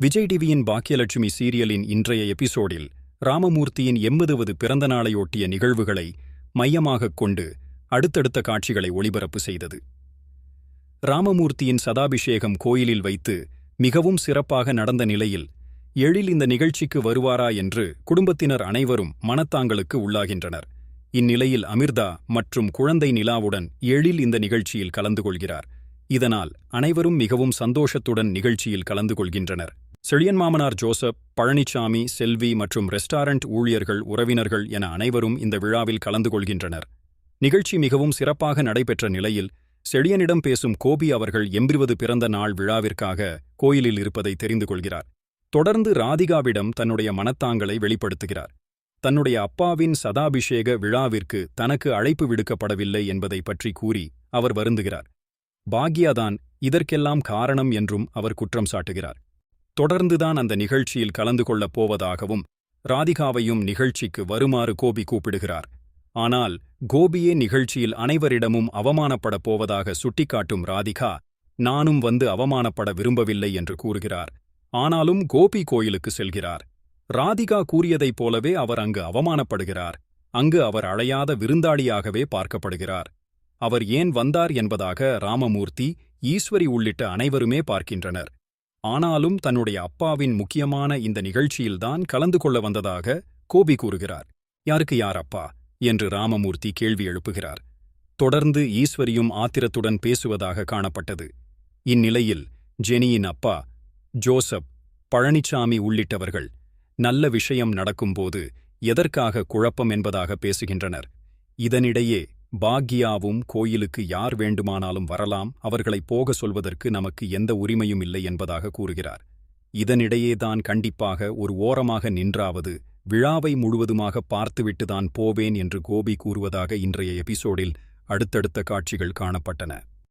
விஜய் டிவியின் பாக்கியலட்சுமி சீரியலின் இன்றைய எபிசோடில் ராமமூர்த்தியின் எண்பதுவது பிறந்த நாளையொட்டிய நிகழ்வுகளை மையமாகக் கொண்டு அடுத்தடுத்த காட்சிகளை ஒளிபரப்பு செய்தது. ராமமூர்த்தியின் சதாபிஷேகம் கோயிலில் வைத்து மிகவும் சிறப்பாக நடந்த நிலையில் எழில் இந்த நிகழ்ச்சிக்கு வருவாரா என்று குடும்பத்தினர் அனைவரும் மனத்தாங்களுக்கு உள்ளாகின்றனர். இந்நிலையில் அமிர்தா மற்றும் குழந்தை நிலாவுடன் எழில் இந்த நிகழ்ச்சியில் கலந்து கொள்கிறார். இதனால் அனைவரும் மிகவும் சந்தோஷத்துடன் நிகழ்ச்சியில் கலந்து கொள்கின்றனர். செழியன் மாமனார் ஜோசப் பழனிசாமி செல்வி மற்றும் ரெஸ்டாரண்ட் ஊழியர்கள் உறவினர்கள் என அனைவரும் இந்த விழாவில் கலந்து கொள்கின்றனர். நிகழ்ச்சி மிகவும் சிறப்பாக நடைபெற்ற நிலையில் செழியனிடம் பேசும் கோபி அவர்கள் எம்பிருவது பிறந்த நாள் விழாவிற்காக கோயிலில் இருப்பதை தெரிந்து கொள்கிறார். தொடர்ந்து ராதிகாவிடம் தன்னுடைய மனத்தாங்களை வெளிப்படுத்துகிறார். தன்னுடைய அப்பாவின் சதாபிஷேக விழாவிற்கு தனக்கு அழைப்பு விடுக்கப்படவில்லை என்பதை பற்றி கூறி அவர் வருந்துகிறார். பாக்யாதான் இதற்கெல்லாம் காரணம் என்றும் அவர் குற்றம் சாட்டுகிறார். தொடர்ந்துதான் அந்த நிகழ்ச்சியில் கலந்து கொள்ளப் போவதாகவும் ராதிகாவையும் நிகழ்ச்சிக்கு வருமாறு கோபி கூப்பிடுகிறார். ஆனால் கோபியே நிகழ்ச்சியில் அனைவரிடமும் அவமானப்படப் போவதாக சுட்டிக்காட்டும் ராதிகா நானும் வந்து அவமானப்பட விரும்பவில்லை என்று கூறுகிறார். ஆனாலும் கோபி கோயிலுக்கு செல்கிறார். ராதிகா கூறியதைப் போலவே அவர் அங்கு அவமானப்படுகிறார். அங்கு அவர் அழையாத விருந்தாளியாகவே பார்க்கப்படுகிறார். அவர் ஏன் வந்தார் என்பதாக ராமமூர்த்தி ஈஸ்வரி உள்ளிட்ட அனைவருமே பார்க்கின்றனர். ஆனாலும் தன்னுடைய அப்பாவின் முக்கியமான இந்த நிகழ்ச்சியில்தான் கலந்து கொள்ள வந்ததாக கோபி கூறுகிறார். யாருக்கு யார் அப்பா? என்று ராமமூர்த்தி கேள்வி எழுப்புகிறார். தொடர்ந்து ஈஸ்வரியும் ஆத்திரத்துடன் பேசுவதாக காணப்பட்டது. இந்நிலையில் ஜெனியின் அப்பா ஜோசப் பழனிசாமி உள்ளிட்டவர்கள் நல்ல விஷயம் நடக்கும்போது எதற்காக குழப்பம் என்பதாக பேசுகின்றனர். இதனிடையே பாக்யாவும் கோயிலுக்கு யார் வேண்டுமானாலும் வரலாம் அவர்களை போக சொல்வதற்கு நமக்கு எந்த உரிமையும் இல்லை என்பதாக கூறுகிறார். இதனிடையேதான் கண்டிப்பாக ஒரு ஓரமாக நின்றாவது விழாவை முழுவதுமாக பார்த்துவிட்டுதான் போவேன் என்று கோபி கூறுவதாக இன்றைய எபிசோடில் அடுத்தடுத்த காட்சிகள் காணப்பட்டன.